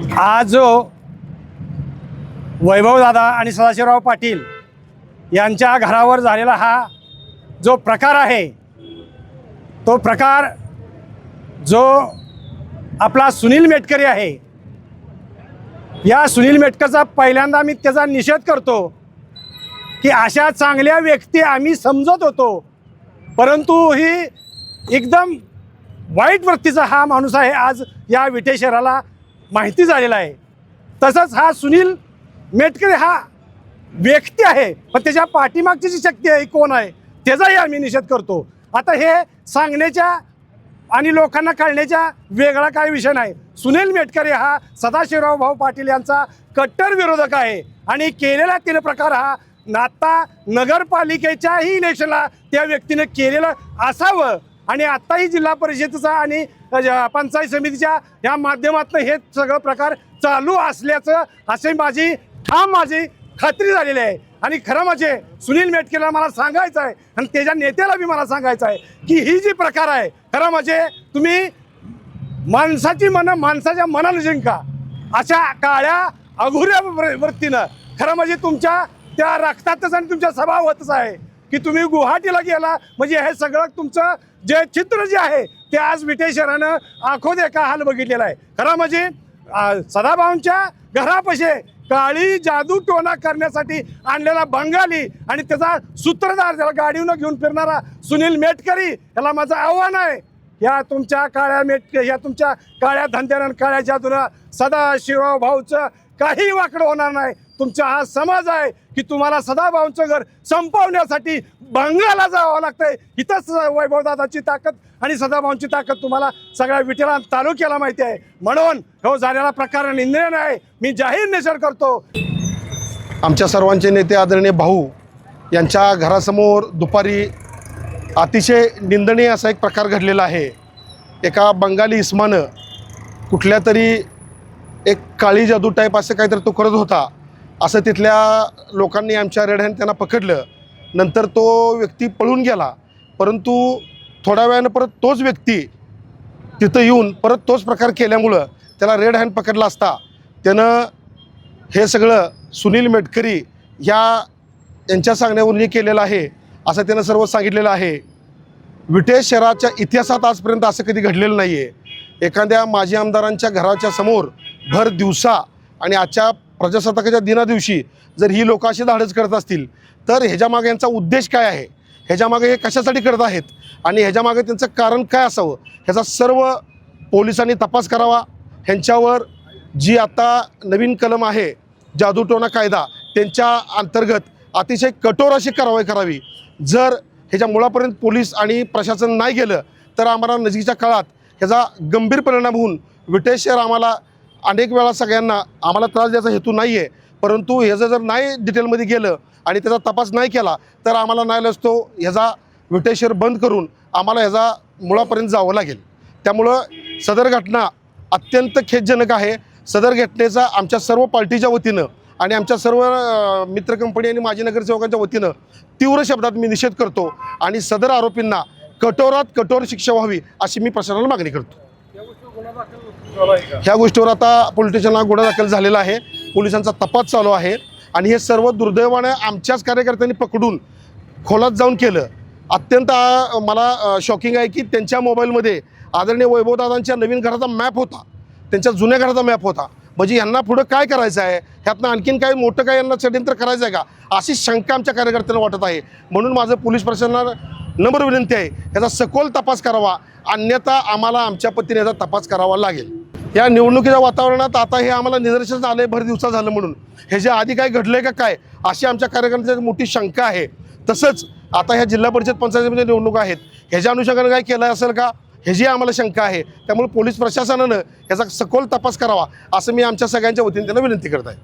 आज जो वैभवदादा आणि सदाशिवराव पाटील यांच्या घरावर झालेला हा जो प्रकार आहे तो प्रकार जो आपला सुनील मेटकरी आहे या सुनील मेटकरचा पहिल्यांदा मी त्याचा निषेध करतो की अशा चांगल्या व्यक्ती आम्ही समजत होतो परंतु ही एकदम वाईट वृत्तीचा हा माणूस आहे आज या विटे शहराला माहिती झालेला आहे. तसंच हा सुनील मेटकर हा व्यक्ती आहे. पण त्याच्या पाठीमागची जी शक्ती आहे कोण आहे? त्याचाही आम्ही निषेध करतो. आता हे सांगण्याच्या आणि लोकांना कळण्याच्या वेगळा काही विषय नाही. सुनील मेटकरे हा सदाशिवराव भाऊ पाटील यांचा कट्टर विरोधक आहे. आणि केलेला तिने प्रकार हा नाता नगरपालिकेच्याही इलेक्शनला त्या व्यक्तीने केलेलं असावं. आणि आत्ताही जिल्हा परिषदेचा आणि पंचायत समितीच्या या माध्यमातून हे सगळं प्रकार चालू असल्याचं असे माझी ठाम माझी खात्री झालेली आहे. आणि खरं म्हणजे सुनील मेटकेला मला सांगायचं आहे आणि त्याच्या नेत्याला बी मला सांगायचं आहे की ही जी प्रकार आहे खरं म्हणजे तुम्ही माणसाची मनं माणसाच्या मनानं जिंका. अशा काळ्या अघुऱ्या वृ- वृत्तीनं. खरं म्हणजे तुमच्या त्या रक्तातच आणि तुमच्या स्वभावातच आहे. की तुम्ही गुवाहाटीला गेला म्हणजे हे सगळं तुमचं जे चित्र जे आहे ते आज विटेश्वरानं आखोद आखो देखा हाल बघितलेला आहे. खरं म्हणजे सदाभाऊंच्या घरापाशी काळी जादू टोना करण्यासाठी आणलेला बंगाली आणि त्याचा सूत्रधार त्याला गाडीनं घेऊन फिरणारा सुनील मेटकरी याला माझं आव्हान आहे. या तुमच्या काळ्या मेट या तुमच्या काळ्या धंद्यानं आणि काळ्या जादूनं सदा शिवभाऊचं भाऊचं काही वाकडं होणार नाही. तुमचा हा समाज आहे की तुम्हाला सदाभाऊंचं घर संपवण्यासाठी बंगाला जावं लागतंय. इथंच वैभवदादाची ताकद आणि सदाभाऊंची ताकद तुम्हाला सगळ्या विटेला तालुक्याला माहिती आहे. म्हणून हो झालेला प्रकार निंदनीय आहे. मी जाहीर निषेध करतो. आमच्या सर्वांचे नेते आदरणीय भाऊ यांच्या घरासमोर दुपारी अतिशय निंदनीय असा एक प्रकार घडलेला आहे. एका बंगाली इस्मानं कुठल्या तरी एक काळी जादू टाईप असं काहीतरी तो करत होता. असं तिथल्या लोकांनी आमच्या रेड्याने त्यांना पकडलं. नंतर तो व्यक्ती पळून गेला. परंतु थोड्या वेळानं परत तोच व्यक्ती तिथं येऊन परत तोच प्रकार केल्यामुळं त्याला रेड हँड पकडला असता. त्यानं हे सगळं सुनील मेटकरी ह्या यांच्या सांगण्यावरून हे केलेलं आहे. असं त्यानं सर्व सांगितलेलं आहे. विटेश शहराच्या इतिहासात आजपर्यंत असं कधी घडलेलं नाही आहे एखाद्या माजी आमदारांच्या घराच्या समोर भर दिवसा आणि आजच्या प्रजासत्ताकाच्या दिनादिवशी जर ही लोक अशी धाडस करत असतील तर ह्याच्यामागे यांचा उद्देश काय आहे? ह्याच्यामागे हे कशासाठी करत आहेत? आणि ह्याच्यामागे त्यांचं कारण काय असावं? ह्याचा सर्व पोलिसांनी तपास करावा. ह्यांच्यावर जी आता नवीन कलम आहे जादूटोना कायदा त्यांच्या अंतर्गत अतिशय कठोर अशी कारवाई करावी. जर ह्याच्या मुळापर्यंत पोलीस आणि प्रशासन नाही गेलं तर आम्हाला नजीकच्या काळात ह्याचा गंभीर परिणाम होऊन विटेश शहर आम्हाला अनेक वेळा सगळ्यांना आम्हाला त्रास द्यायचा हेतू नाही आहे परंतु ह्याचं जर नाही डिटेलमध्ये गेलं आणि त्याचा तपास नाही केला तर आम्हाला नाही असतो ह्याचा विटेशर बंद करून आम्हाला ह्याचा मुळापर्यंत जावं लागेल. त्यामुळं सदर घटना अत्यंत खेदजनक आहे. सदर घटनेचा आमच्या सर्व पार्टीच्या वतीनं आणि आमच्या सर्व मित्र कंपनी आणि माजी नगरसेवकांच्या वतीनं तीव्र शब्दात मी निषेध करतो आणि सदर आरोपींना कठोरात कठोर शिक्षा व्हावी अशी मी प्रशासनाला मागणी करतो. ह्या गोष्टीवर आता पोलिटिशियनला गुन्हा दाखल झालेला आहे. पोलिसांचा तपास चालू आहे. आणि हे सर्व दुर्दैवाने आमच्याच कार्यकर्त्यांनी पकडून खोलात जाऊन केलं. अत्यंत मला शॉकिंग आहे की त्यांच्या मोबाईलमध्ये आदरणीय वैभवदादांच्या नवीन घराचा मॅप होता. त्यांच्या जुन्या घराचा मॅप होता. म्हणजे यांना पुढं काय करायचं आहे? ह्यातनं आणखीन काय मोठं काय यांना षडयंत्र करायचं आहे का? अशी शंका आमच्या कार्यकर्त्यांना वाटत आहे. म्हणून माझं पोलीस प्रशासनाला नम्र विनंती आहे. याचा सखोल तपास करावा. अन्यथा आम्हाला आमच्या पतीने याचा तपास करावा लागेल. या निवडणुकीच्या वातावरणात आता हे आम्हाला निदर्शनास आलं आहे भर दिवसा झालं म्हणून. ह्याच्या आधी काय घडलं आहे का काय अशी आमच्या कार्यकर्त्यांची मोठी शंका आहे. तसंच आता ह्या जिल्हा परिषद पंचायतीमध्ये निवडणुका आहेत. ह्याच्या अनुषंगानं काय केलं असेल का ह्याची आम्हाला शंका आहे त्यामुळे पोलीस प्रशासनानं ह्याचा सखोल तपास करावा असं मी आमच्या सगळ्यांच्या वतीने त्यांना विनंती करत आहे.